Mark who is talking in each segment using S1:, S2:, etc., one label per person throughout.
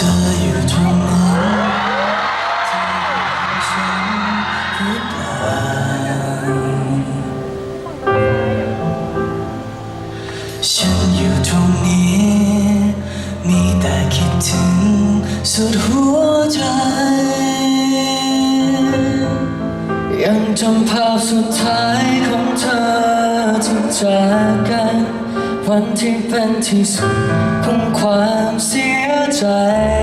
S1: ธออยู่ตรงนั้นเต่ฉันหรืฉันอยู่ตรงนี้ มีแต่คิดถึงสุดหัวใจ ยังจำภาพสุดท้ายของเธอที่จากกัน วันที่เป็นที่สุดของความ 在。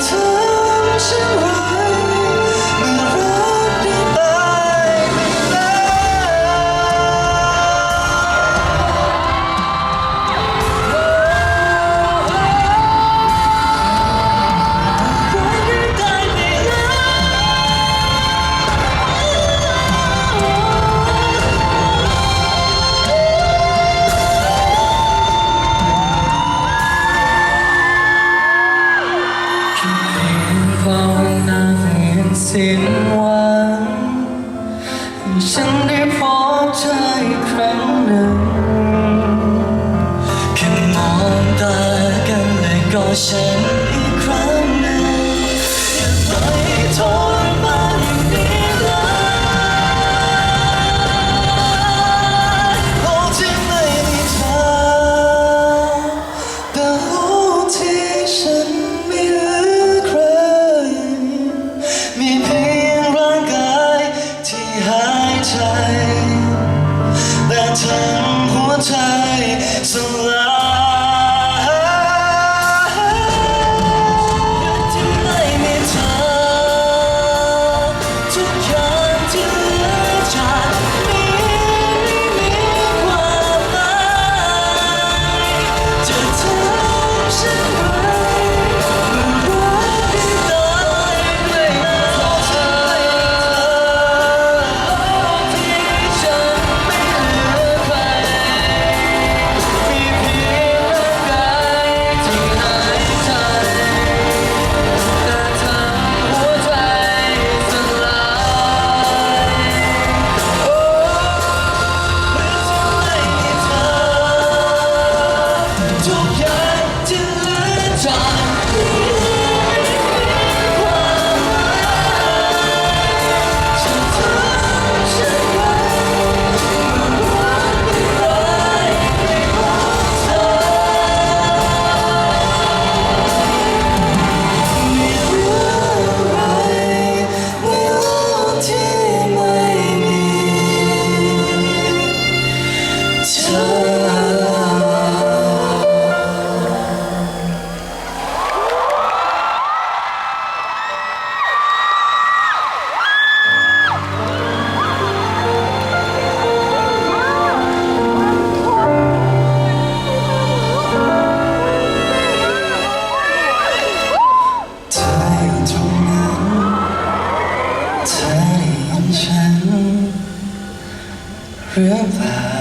S1: 曾是我。 เฝ้านั่งยังสิ้นหวังฉันได้พบเธออีครั้งหนึ่งแค่มองตากันเลยก็ใช่ 人吧。